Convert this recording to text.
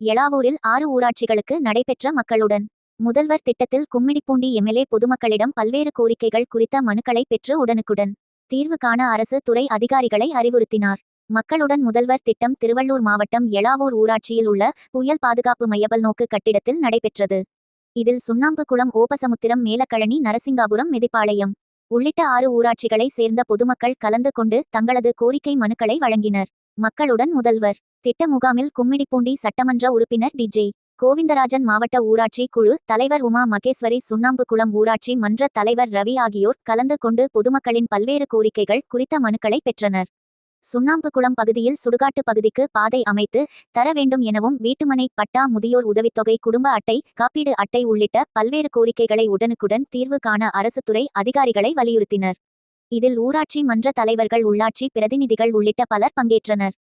எளாவூரில் ஆறு ஊராட்சிகளுக்கு நடைபெற்ற மக்களுடன். முதல்வர் திட்டத்தில் கும்மிடிப்பூண்டி எம்எல்ஏ பொதுமக்களிடம் பல்வேறு கோரிக்கைகள் குறித்த மனுக்களை பெற்று உடனுக்குடன் தீர்வு காண அரசு துறை அதிகாரிகளை அறிவுறுத்தினார். மக்களுடன் முதல்வர் திட்டம் திருவள்ளூர் மாவட்டம் எளாவூர் ஊராட்சியில் உள்ள புயல் பாதுகாப்பு மையபல் நோக்கு கட்டிடத்தில் நடைபெற்றது. இதில் சுண்ணாம்பு குளம் ஓபசமுத்திரம் மேலக்கழனி நரசிங்காபுரம் மெதிப்பாளையம் உள்ளிட்ட ஆறு ஊராட்சிகளை சேர்ந்த பொதுமக்கள் கலந்து கொண்டு தங்களது கோரிக்கை மனுக்களை வழங்கினர். மக்களுடன் முதல்வர் திட்ட முகாமில் கும்மிடிப்பூண்டி சட்டமன்ற உறுப்பினர் டிஜே கோவிந்தராஜன் மாவட்ட ஊராட்சி குழு தலைவர் உமா மகேஸ்வரி சுண்ணாம்பு குளம் ஊராட்சி மன்ற தலைவர் ரவி ஆகியோர் கலந்து கொண்டு பொதுமக்களின் பல்வேறு கோரிக்கைகள் குறித்த மனுக்களை பெற்றனர். சுண்ணாம்புக்குளம் பகுதியில் சுடுகாட்டு பகுதிக்கு பாதை அமைத்து தர வேண்டும் எனவும் வீட்டுமனை பட்டா முதியோர் உதவித்தொகை குடும்ப அட்டை காப்பீடு அட்டை உள்ளிட்ட பல்வேறு கோரிக்கைகளை உடனுக்குடன் தீர்வு காண அரசு துறை அதிகாரிகளை வலியுறுத்தினர். இதில் ஊராட்சி மன்ற தலைவர்கள் உள்ளாட்சி பிரதிநிதிகள் உள்ளிட்ட பலர் பங்கேற்றனர்.